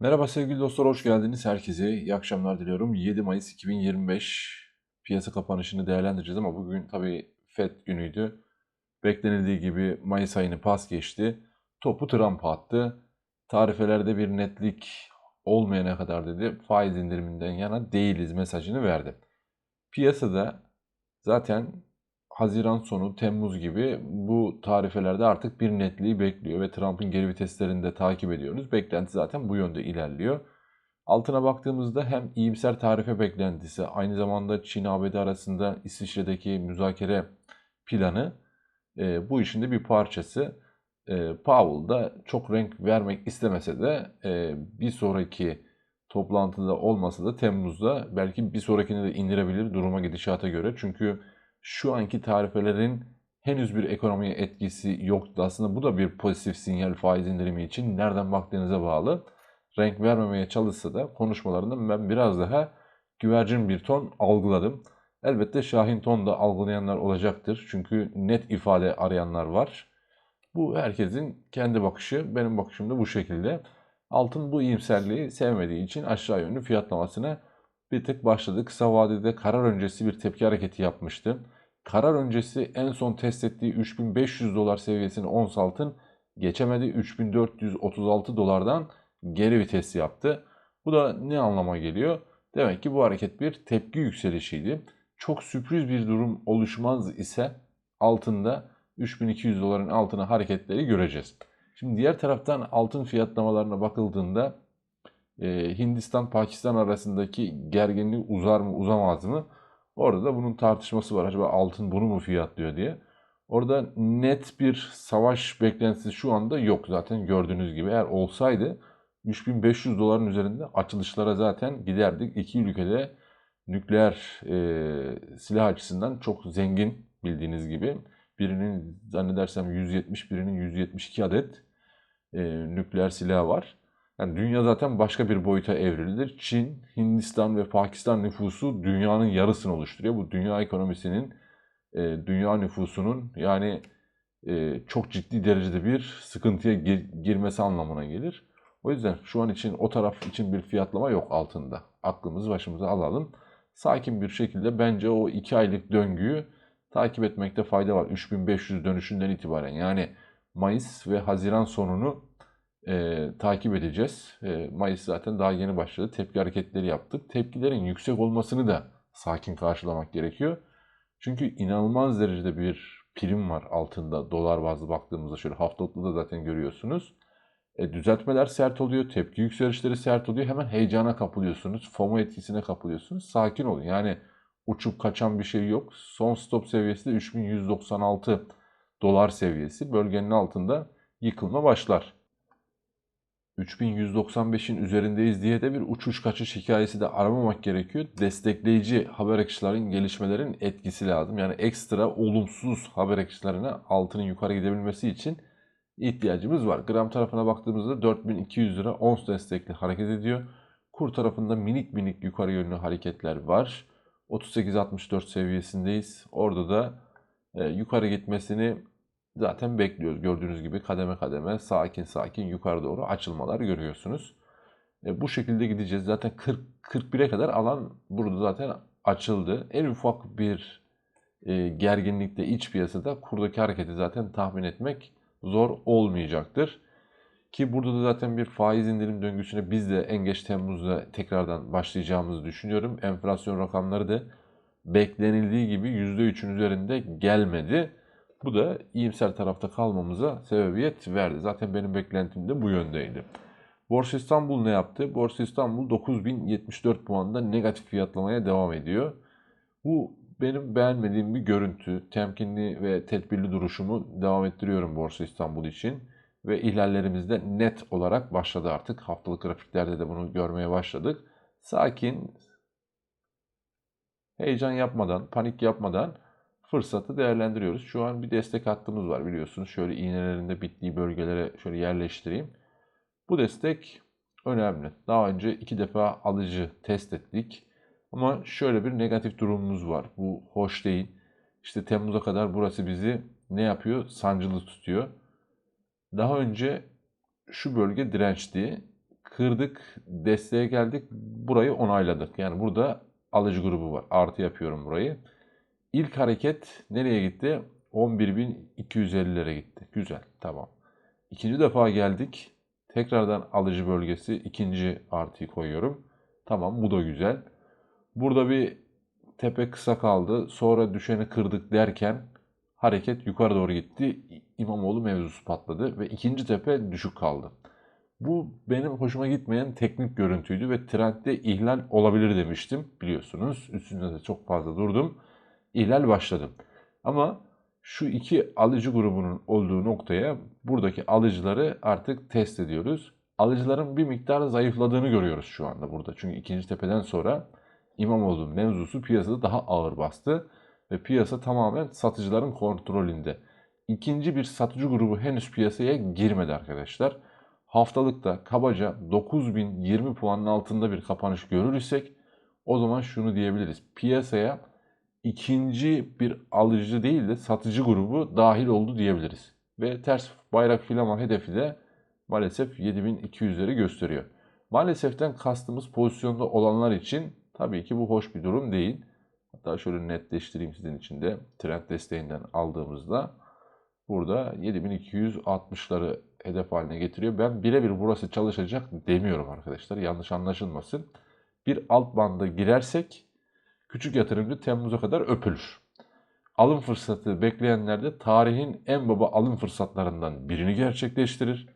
Merhaba sevgili dostlar, hoş geldiniz. Herkese iyi akşamlar diliyorum. 7 Mayıs 2025 piyasa kapanışını değerlendireceğiz ama bugün tabii FED günüydü. Beklenildiği gibi Mayıs ayını pas geçti. Topu Trump attı. Tarifelerde bir netlik olmayana kadar dedi faiz indiriminden yana değiliz mesajını verdi. Piyasada zaten Haziran sonu, Temmuz gibi bu tarifelerde artık bir netliği bekliyor ve Trump'ın geri viteslerini de takip ediyoruz. Beklenti zaten bu yönde ilerliyor. Altına baktığımızda hem iyimser tarife beklentisi, aynı zamanda Çin-ABD arasında İsviçre'deki müzakere planı e, bu işin de bir parçası. E, Powell da çok renk vermek istemese de e, bir sonraki toplantıda olmasa da Temmuz'da belki bir sonrakini de indirebilir duruma gidişata göre. Çünkü şu anki tarifelerin henüz bir ekonomiye etkisi yoktu. Aslında bu da bir pozitif sinyal faiz indirimi için. Nereden baktığınıza bağlı. Renk vermemeye çalışsa da konuşmalarında ben biraz daha güvercin bir ton algıladım. Elbette Şahin ton da algılayanlar olacaktır. Çünkü net ifade arayanlar var. Bu herkesin kendi bakışı. Benim bakışım da bu şekilde. Altın bu iyimserliği sevmediği için aşağı yönlü fiyatlamasına bir tık başladı. Kısa vadede karar öncesi bir tepki hareketi yapmıştı. Karar öncesi en son test ettiği 3500 dolar seviyesini ons altın geçemedi. 3436 dolardan geri vites yaptı. Bu da ne anlama geliyor? Demek ki bu hareket bir tepki yükselişiydi. Çok sürpriz bir durum oluşmaz ise altında 3200 doların altına hareketleri göreceğiz. Şimdi diğer taraftan altın fiyatlamalarına bakıldığında e, Hindistan-Pakistan arasındaki gerginlik uzar mı uzamaz mı? Orada da bunun tartışması var. Acaba altın bunu mu fiyatlıyor diye. Orada net bir savaş beklentisi şu anda yok zaten gördüğünüz gibi. Eğer olsaydı 3500 doların üzerinde açılışlara zaten giderdik. İki ülkede nükleer e, silah açısından çok zengin bildiğiniz gibi. Birinin zannedersem 170, birinin 172 adet e, nükleer silah var. Yani dünya zaten başka bir boyuta evrilir. Çin, Hindistan ve Pakistan nüfusu dünyanın yarısını oluşturuyor. Bu dünya ekonomisinin, e, dünya nüfusunun yani e, çok ciddi derecede bir sıkıntıya gir, girmesi anlamına gelir. O yüzden şu an için o taraf için bir fiyatlama yok altında. Aklımızı başımıza alalım. Sakin bir şekilde bence o iki aylık döngüyü takip etmekte fayda var. 3500 dönüşünden itibaren yani Mayıs ve Haziran sonunu e, takip edeceğiz. E, Mayıs zaten daha yeni başladı. Tepki hareketleri yaptık. Tepkilerin yüksek olmasını da sakin karşılamak gerekiyor. Çünkü inanılmaz derecede bir prim var altında dolar bazlı baktığımızda şöyle haftalıkta da zaten görüyorsunuz. E, düzeltmeler sert oluyor, tepki yükselişleri sert oluyor. Hemen heyecana kapılıyorsunuz, FOMO etkisine kapılıyorsunuz. Sakin olun. Yani uçup kaçan bir şey yok. Son stop seviyesi de 3196 dolar seviyesi. Bölgenin altında yıkılma başlar. 3195'in üzerindeyiz diye de bir uçuş kaçış hikayesi de aramamak gerekiyor. Destekleyici haber akışların, gelişmelerin etkisi lazım. Yani ekstra olumsuz haber akışlarına altının yukarı gidebilmesi için ihtiyacımız var. Gram tarafına baktığımızda 4200 lira ons destekli hareket ediyor. Kur tarafında minik minik yukarı yönlü hareketler var. 38.64 seviyesindeyiz. Orada da e, yukarı gitmesini zaten bekliyoruz. Gördüğünüz gibi kademe kademe sakin sakin yukarı doğru açılmalar görüyorsunuz. E, bu şekilde gideceğiz. Zaten 40 41'e kadar alan burada zaten açıldı. En ufak bir e, gerginlikte iç piyasada kurdaki hareketi zaten tahmin etmek zor olmayacaktır. Ki burada da zaten bir faiz indirim döngüsüne biz de en geç Temmuz'da tekrardan başlayacağımızı düşünüyorum. Enflasyon rakamları da beklenildiği gibi %3'ün üzerinde gelmedi. Bu da iyimser tarafta kalmamıza sebebiyet verdi. Zaten benim beklentim de bu yöndeydi. Borsa İstanbul ne yaptı? Borsa İstanbul 9074 puanda negatif fiyatlamaya devam ediyor. Bu benim beğenmediğim bir görüntü. Temkinli ve tedbirli duruşumu devam ettiriyorum Borsa İstanbul için. Ve ihlallerimiz de net olarak başladı artık. Haftalık grafiklerde de bunu görmeye başladık. Sakin, heyecan yapmadan, panik yapmadan fırsatı değerlendiriyoruz. Şu an bir destek hattımız var biliyorsunuz. Şöyle iğnelerinde bittiği bölgelere şöyle yerleştireyim. Bu destek önemli. Daha önce iki defa alıcı test ettik. Ama şöyle bir negatif durumumuz var. Bu hoş değil. İşte Temmuz'a kadar burası bizi ne yapıyor? Sancılı tutuyor. Daha önce şu bölge dirençti. kırdık, desteğe geldik. Burayı onayladık. Yani burada alıcı grubu var. Artı yapıyorum burayı. İlk hareket nereye gitti? 11.250'lere gitti. Güzel, tamam. İkinci defa geldik. Tekrardan alıcı bölgesi ikinci artıyı koyuyorum. Tamam bu da güzel. Burada bir tepe kısa kaldı. Sonra düşeni kırdık derken hareket yukarı doğru gitti. İmamoğlu mevzusu patladı ve ikinci tepe düşük kaldı. Bu benim hoşuma gitmeyen teknik görüntüydü ve trendde ihlal olabilir demiştim biliyorsunuz. Üstünde de çok fazla durdum. İhlal başladım. Ama şu iki alıcı grubunun olduğu noktaya buradaki alıcıları artık test ediyoruz. Alıcıların bir miktar zayıfladığını görüyoruz şu anda burada. Çünkü ikinci tepeden sonra İmamoğlu mevzusu piyasada daha ağır bastı ve piyasa tamamen satıcıların kontrolünde. İkinci bir satıcı grubu henüz piyasaya girmedi arkadaşlar. Haftalıkta kabaca 9020 puanın altında bir kapanış görürsek o zaman şunu diyebiliriz. Piyasaya ikinci bir alıcı değil de satıcı grubu dahil oldu diyebiliriz. Ve ters bayrak filama hedefi de maalesef 7200'leri gösteriyor. Maaleseften kastımız pozisyonda olanlar için tabii ki bu hoş bir durum değil. Hatta şöyle netleştireyim sizin için de trend desteğinden aldığımızda burada 7260'ları hedef haline getiriyor. Ben birebir burası çalışacak demiyorum arkadaşlar. Yanlış anlaşılmasın. Bir alt banda girersek küçük yatırımcı Temmuz'a kadar öpülür. Alım fırsatı bekleyenler de tarihin en baba alım fırsatlarından birini gerçekleştirir.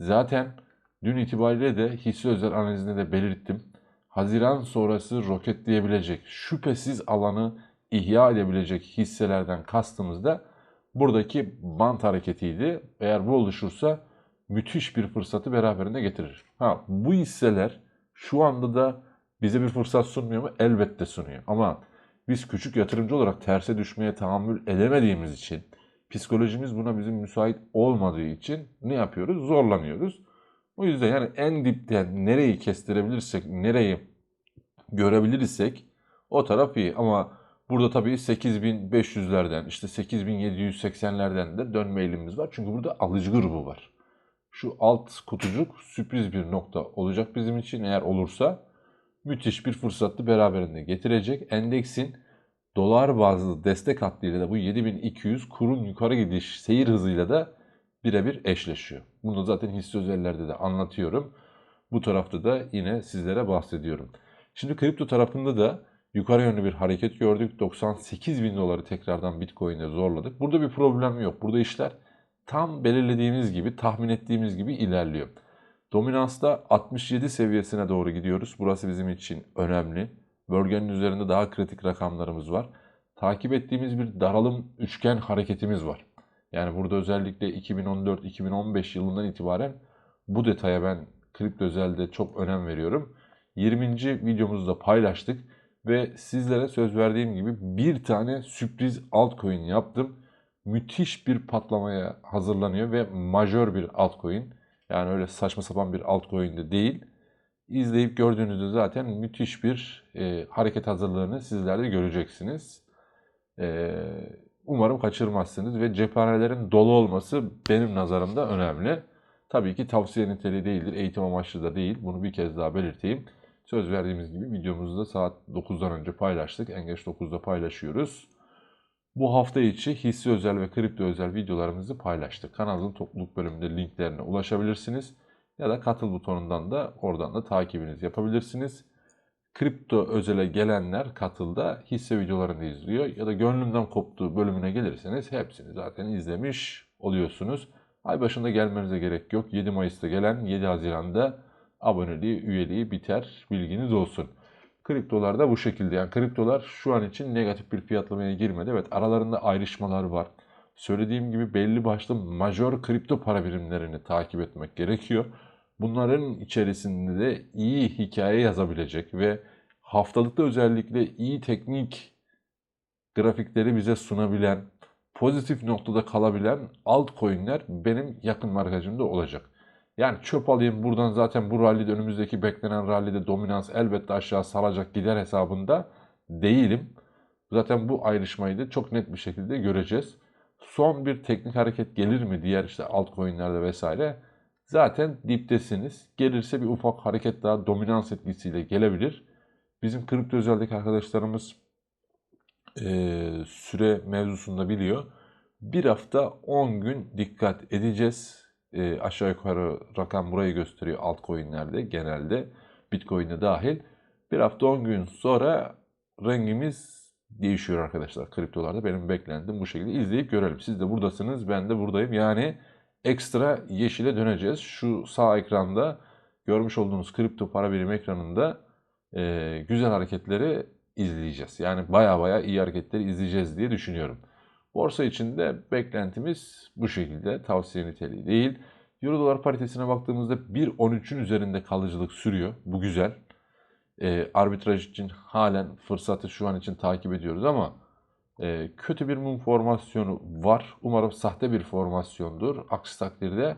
Zaten dün itibariyle de hisse özel analizinde de belirttim. Haziran sonrası roketleyebilecek, şüphesiz alanı ihya edebilecek hisselerden kastımız da buradaki bant hareketiydi. Eğer bu oluşursa müthiş bir fırsatı beraberinde getirir. Ha bu hisseler şu anda da bize bir fırsat sunmuyor mu? Elbette sunuyor. Ama biz küçük yatırımcı olarak terse düşmeye tahammül edemediğimiz için, psikolojimiz buna bizim müsait olmadığı için ne yapıyoruz? Zorlanıyoruz. O yüzden yani en dipten nereyi kestirebilirsek, nereyi görebilirsek o taraf iyi. Ama burada tabii 8500'lerden, işte 8780'lerden de dönme eğilimimiz var. Çünkü burada alıcı grubu var. Şu alt kutucuk sürpriz bir nokta olacak bizim için eğer olursa müthiş bir fırsatı beraberinde getirecek. Endeksin dolar bazlı destek hattıyla da bu 7200 kurun yukarı gidiş seyir hızıyla da birebir eşleşiyor. Bunu zaten hisse özellerde de anlatıyorum. Bu tarafta da yine sizlere bahsediyorum. Şimdi kripto tarafında da yukarı yönlü bir hareket gördük. 98 bin doları tekrardan Bitcoin'e zorladık. Burada bir problem yok. Burada işler tam belirlediğimiz gibi, tahmin ettiğimiz gibi ilerliyor. Dominansta 67 seviyesine doğru gidiyoruz. Burası bizim için önemli. Bölgenin üzerinde daha kritik rakamlarımız var. Takip ettiğimiz bir daralım üçgen hareketimiz var. Yani burada özellikle 2014-2015 yılından itibaren bu detaya ben kripto özelde çok önem veriyorum. 20. videomuzda paylaştık ve sizlere söz verdiğim gibi bir tane sürpriz altcoin yaptım. Müthiş bir patlamaya hazırlanıyor ve majör bir altcoin. Yani öyle saçma sapan bir altcoin de değil. İzleyip gördüğünüzde zaten müthiş bir e, hareket hazırlığını sizler de göreceksiniz. E, umarım kaçırmazsınız ve cephanelerin dolu olması benim nazarımda önemli. Tabii ki tavsiye niteliği değildir, eğitim amaçlı da değil. Bunu bir kez daha belirteyim. Söz verdiğimiz gibi videomuzu da saat 9'dan önce paylaştık. En geç 9'da paylaşıyoruz. Bu hafta içi hisse özel ve kripto özel videolarımızı paylaştık. Kanalımızın topluluk bölümünde linklerine ulaşabilirsiniz. Ya da katıl butonundan da oradan da takibinizi yapabilirsiniz. Kripto özele gelenler katılda hisse videolarını izliyor. Ya da gönlümden koptuğu bölümüne gelirseniz hepsini zaten izlemiş oluyorsunuz. Ay başında gelmenize gerek yok. 7 Mayıs'ta gelen 7 Haziran'da aboneliği, üyeliği biter. Bilginiz olsun. Kriptolar da bu şekilde. Yani kriptolar şu an için negatif bir fiyatlamaya girmedi. Evet aralarında ayrışmalar var. Söylediğim gibi belli başlı majör kripto para birimlerini takip etmek gerekiyor. Bunların içerisinde de iyi hikaye yazabilecek ve haftalıkta özellikle iyi teknik grafikleri bize sunabilen, pozitif noktada kalabilen altcoin'ler benim yakın markacımda olacak. Yani çöp alayım buradan zaten bu rallide önümüzdeki beklenen rallide dominans elbette aşağı salacak gider hesabında değilim. Zaten bu ayrışmayı da çok net bir şekilde göreceğiz. Son bir teknik hareket gelir mi diğer işte altcoin'lerde vesaire zaten diptesiniz. Gelirse bir ufak hareket daha dominans etkisiyle gelebilir. Bizim kripto özeldeki arkadaşlarımız e, süre mevzusunda biliyor. Bir hafta 10 gün dikkat edeceğiz. E, aşağı yukarı rakam burayı gösteriyor altcoin'lerde genelde. Bitcoin'de dahil. Bir hafta 10 gün sonra rengimiz değişiyor arkadaşlar. Kriptolarda benim beklentim bu şekilde. izleyip görelim. Siz de buradasınız, ben de buradayım. Yani ekstra yeşile döneceğiz. Şu sağ ekranda görmüş olduğunuz kripto para birim ekranında e, güzel hareketleri izleyeceğiz. Yani baya baya iyi hareketleri izleyeceğiz diye düşünüyorum. Borsa için de beklentimiz bu şekilde. Tavsiye niteliği değil. Euro dolar paritesine baktığımızda 1.13'ün üzerinde kalıcılık sürüyor. Bu güzel. E, arbitraj için halen fırsatı şu an için takip ediyoruz ama e, kötü bir mum formasyonu var. Umarım sahte bir formasyondur. Aksi takdirde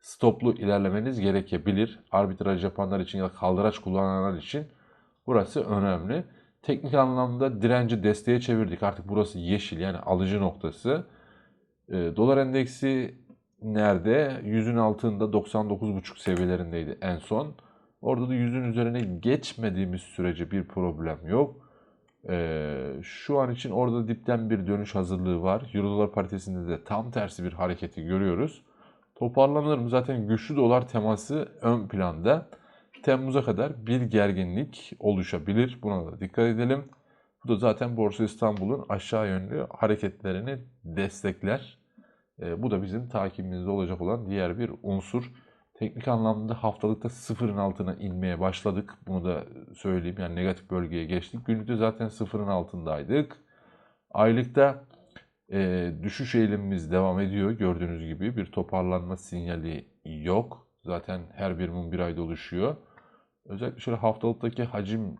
stoplu ilerlemeniz gerekebilir. Arbitraj yapanlar için ya da kaldıraç kullananlar için burası önemli. Teknik anlamda direnci desteğe çevirdik. Artık burası yeşil yani alıcı noktası. E, dolar endeksi nerede? Yüzün altında 99,5 seviyelerindeydi en son. Orada da yüzün üzerine geçmediğimiz sürece bir problem yok. Ee, şu an için orada dipten bir dönüş hazırlığı var. Euro dolar paritesinde de tam tersi bir hareketi görüyoruz. Toparlanır mı? Zaten güçlü dolar teması ön planda. Temmuz'a kadar bir gerginlik oluşabilir. Buna da dikkat edelim. Bu da zaten Borsa İstanbul'un aşağı yönlü hareketlerini destekler. Ee, bu da bizim takibimizde olacak olan diğer bir unsur. Teknik anlamda haftalıkta sıfırın altına inmeye başladık. Bunu da söyleyeyim. Yani negatif bölgeye geçtik. Günlükte zaten sıfırın altındaydık. Aylıkta e, düşüş eğilimimiz devam ediyor. Gördüğünüz gibi bir toparlanma sinyali yok. Zaten her bir mum bir ayda oluşuyor. Özellikle şöyle haftalıktaki hacim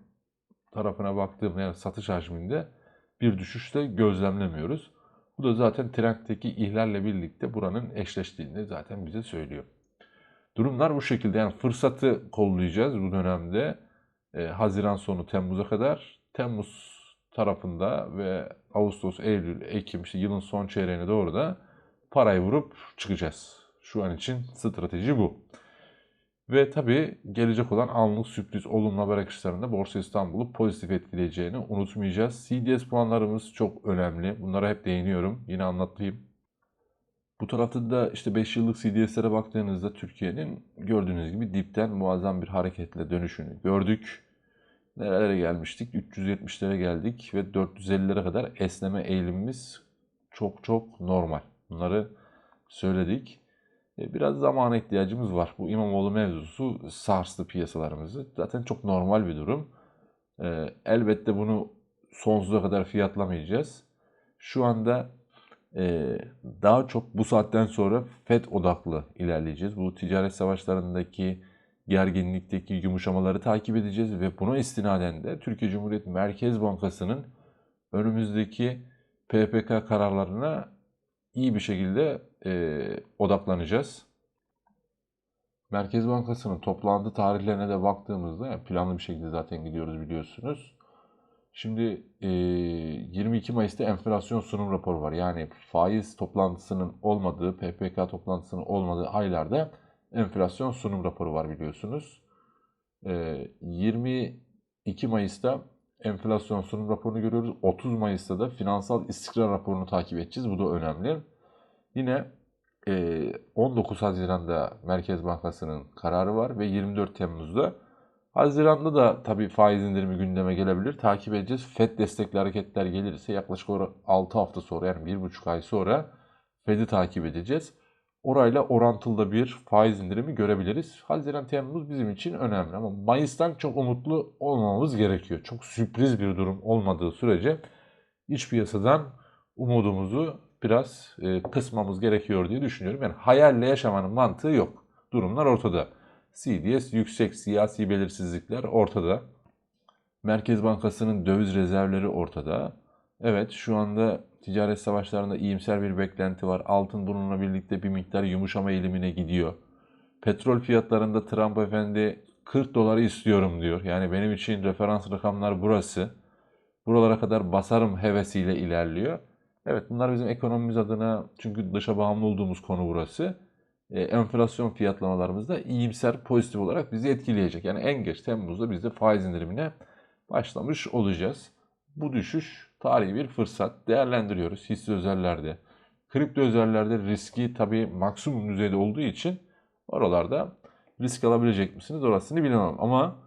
tarafına baktığımda yani satış hacminde bir düşüş de gözlemlemiyoruz. Bu da zaten trenddeki ihlalle birlikte buranın eşleştiğini zaten bize söylüyor. Durumlar bu şekilde. Yani fırsatı kollayacağız bu dönemde. E, Haziran sonu Temmuz'a kadar. Temmuz tarafında ve Ağustos, Eylül, Ekim işte yılın son çeyreğine doğru da parayı vurup çıkacağız. Şu an için strateji bu. Ve tabii gelecek olan anlık sürpriz olumlu haber akışlarında Borsa İstanbul'u pozitif etkileyeceğini unutmayacağız. CDS puanlarımız çok önemli. Bunlara hep değiniyorum. Yine anlatayım. Bu tarafta da işte 5 yıllık CDS'lere baktığınızda Türkiye'nin gördüğünüz gibi dipten muazzam bir hareketle dönüşünü gördük. Nerelere gelmiştik? 370'lere geldik ve 450'lere kadar esneme eğilimimiz çok çok normal. Bunları söyledik. E, biraz zamana ihtiyacımız var. Bu İmamoğlu mevzusu sarstı piyasalarımızı. Zaten çok normal bir durum. E, elbette bunu sonsuza kadar fiyatlamayacağız. Şu anda ee, daha çok bu saatten sonra FED odaklı ilerleyeceğiz. Bu ticaret savaşlarındaki gerginlikteki yumuşamaları takip edeceğiz ve buna istinaden de Türkiye Cumhuriyet Merkez Bankası'nın önümüzdeki PPK kararlarına iyi bir şekilde e, odaklanacağız. Merkez Bankası'nın toplantı tarihlerine de baktığımızda yani planlı bir şekilde zaten gidiyoruz biliyorsunuz. Şimdi e, 22 Mayıs'ta enflasyon sunum raporu var. Yani faiz toplantısının olmadığı, PPK toplantısının olmadığı aylarda enflasyon sunum raporu var biliyorsunuz. E, 22 Mayıs'ta enflasyon sunum raporunu görüyoruz. 30 Mayıs'ta da finansal istikrar raporunu takip edeceğiz. Bu da önemli. Yine e, 19 Haziran'da Merkez Bankası'nın kararı var ve 24 Temmuz'da Haziran'da da tabii faiz indirimi gündeme gelebilir. Takip edeceğiz. FED destekli hareketler gelirse yaklaşık olarak 6 hafta sonra yani 1,5 ay sonra FED'i takip edeceğiz. Orayla orantılı bir faiz indirimi görebiliriz. Haziran Temmuz bizim için önemli ama Mayıs'tan çok umutlu olmamız gerekiyor. Çok sürpriz bir durum olmadığı sürece iç piyasadan umudumuzu biraz e, kısmamız gerekiyor diye düşünüyorum. Yani hayalle yaşamanın mantığı yok. Durumlar ortada. CDS yüksek siyasi belirsizlikler ortada. Merkez Bankası'nın döviz rezervleri ortada. Evet şu anda ticaret savaşlarında iyimser bir beklenti var. Altın bununla birlikte bir miktar yumuşama eğilimine gidiyor. Petrol fiyatlarında Trump efendi 40 doları istiyorum diyor. Yani benim için referans rakamlar burası. Buralara kadar basarım hevesiyle ilerliyor. Evet bunlar bizim ekonomimiz adına çünkü dışa bağımlı olduğumuz konu burası e, enflasyon fiyatlamalarımız da iyimser pozitif olarak bizi etkileyecek. Yani en geç Temmuz'da biz de faiz indirimine başlamış olacağız. Bu düşüş tarihi bir fırsat. Değerlendiriyoruz hisse özellerde. Kripto özellerde riski tabii maksimum düzeyde olduğu için oralarda risk alabilecek misiniz orasını bilemem. Ama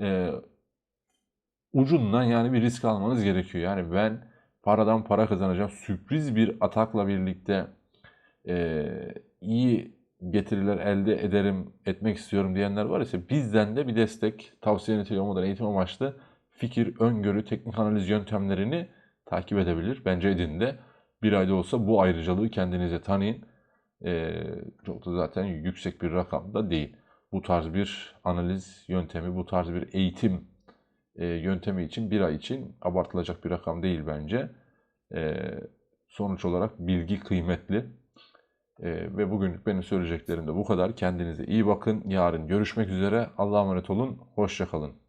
e, ucundan yani bir risk almanız gerekiyor. Yani ben paradan para kazanacağım. Sürpriz bir atakla birlikte e, iyi getiriler elde ederim, etmek istiyorum diyenler var ise bizden de bir destek, tavsiye niteliği olmadan eğitim amaçlı fikir, öngörü, teknik analiz yöntemlerini takip edebilir. Bence edin de bir ayda olsa bu ayrıcalığı kendinize tanıyın. E, çok da zaten yüksek bir rakam da değil. Bu tarz bir analiz yöntemi, bu tarz bir eğitim e, yöntemi için bir ay için abartılacak bir rakam değil bence. E, sonuç olarak bilgi kıymetli. E, ve bugünlük benim söyleyeceklerim de bu kadar. Kendinize iyi bakın. Yarın görüşmek üzere. Allah'a emanet olun. Hoşçakalın.